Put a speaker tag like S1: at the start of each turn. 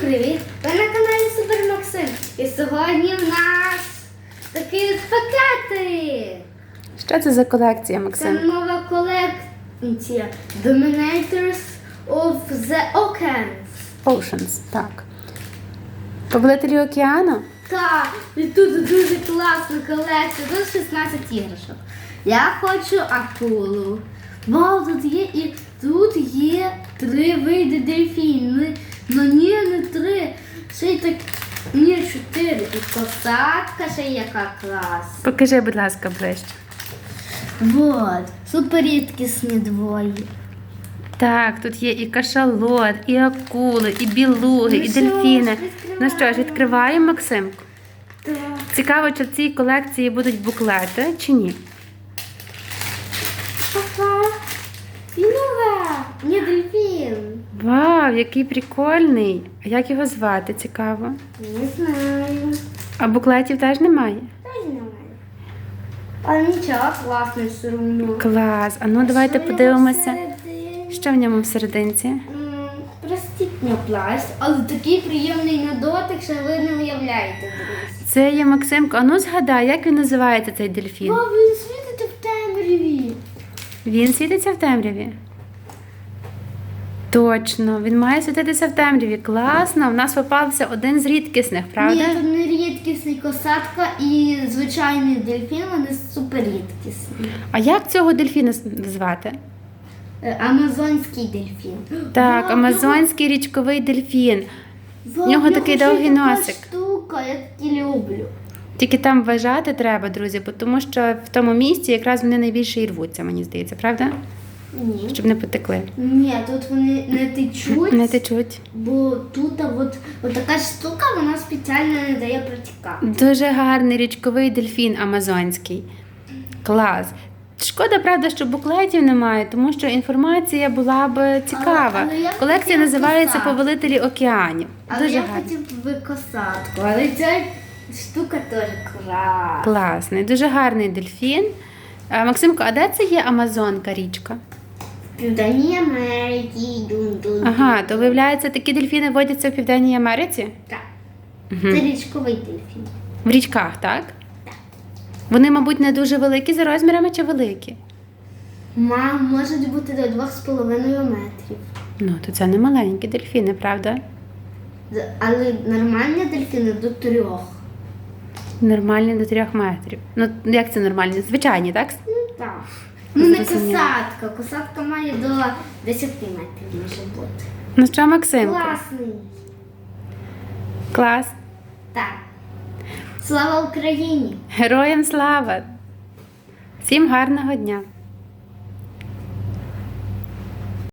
S1: привіт! Ви на каналі Супер Максим. І сьогодні в нас такі пакети.
S2: Що це за колекція, Максим?
S1: Це нова колекція Dominators of the Oceans.
S2: Oceans, так. Повелителі океану?
S1: Так, і тут дуже класна колекція. Тут 16 іграшок. Я хочу акулу. Вау, тут є і тут є три види дельфінів. Ну ні, не три. Ще й так. Ні, чотири. І посадка ще яка клас.
S2: Покажи, будь ласка, ближче.
S1: Вот, супер рідкісні двоє.
S2: Так, тут є і кашалот, і акули, і білуги,
S1: Ну
S2: і
S1: що ж,
S2: дельфіни. Ну що ж, відкриваємо, Максимку.
S1: Так.
S2: Цікаво, чи в цій колекції будуть буклети чи ні.
S1: Папа. І нове. Ні, дельфін.
S2: Вау, який прикольний! А як його звати? Цікаво.
S1: Не знаю.
S2: А буклетів теж немає?
S1: Теж немає. Але нічого, класно все одно.
S2: Клас. А ну давайте подивимося, що в ньому всерединці.
S1: Простітня пласт, але такий приємний на дотик, що ви не уявляєте, друзі.
S2: Це є Максимко. А ну згадай, як він називається цей дельфін?
S1: О, він світить в темряві.
S2: Він світиться в темряві. Точно, він має світитися в темряві. Класно. В нас попався один з рідкісних, правда?
S1: Ні, тут не рідкісний косатка і звичайний дельфін, вони супер рідкісні.
S2: А як цього дельфіна звати?
S1: Е, Амазонський дельфін.
S2: Так,
S1: Вау,
S2: амазонський річковий дельфін. в нього
S1: вау,
S2: такий
S1: й
S2: довгий
S1: така
S2: носик.
S1: штука, я такі люблю.
S2: Тільки там вважати треба, друзі, тому що в тому місці якраз вони найбільше і рвуться, мені здається, правда?
S1: Ні.
S2: Щоб не потекли.
S1: Ні, тут вони не течуть.
S2: Не течуть.
S1: Бо тут от, от така штука, вона спеціально не дає протікати.
S2: Дуже гарний річковий дельфін амазонський. Клас. Шкода, правда, що буклетів немає, тому що інформація була б цікава.
S1: Але- але я
S2: Колекція
S1: хотіла
S2: називається
S1: писати.
S2: Повелителі океанів.
S1: Але
S2: Дуже
S1: я
S2: гарно.
S1: хотів би косатку, але ця штука теж клас.
S2: Класний, дуже гарний дельфін. А, Максимко, а де це є Амазонка річка?
S1: Південній Америці. Дун-дун.
S2: Ага, то виявляється, такі дельфіни водяться в Південній Америці?
S1: Так.
S2: Мгм.
S1: Це річковий дельфін.
S2: В річках, так? Так. Вони, мабуть, не дуже великі за розмірами чи великі?
S1: Ма, можуть бути до 2,5 метрів.
S2: Ну, то це не маленькі дельфіни, правда?
S1: Але нормальні дельфіни до трьох.
S2: Нормальні до трьох метрів. Ну, як це нормальні? Звичайні, так?
S1: Ну так. Ну не косатка. Косатка має до 10 метрів може бути.
S2: Ну що, Максим?
S1: Класний.
S2: Клас.
S1: Так. Слава Україні!
S2: Героям слава! Всім гарного дня!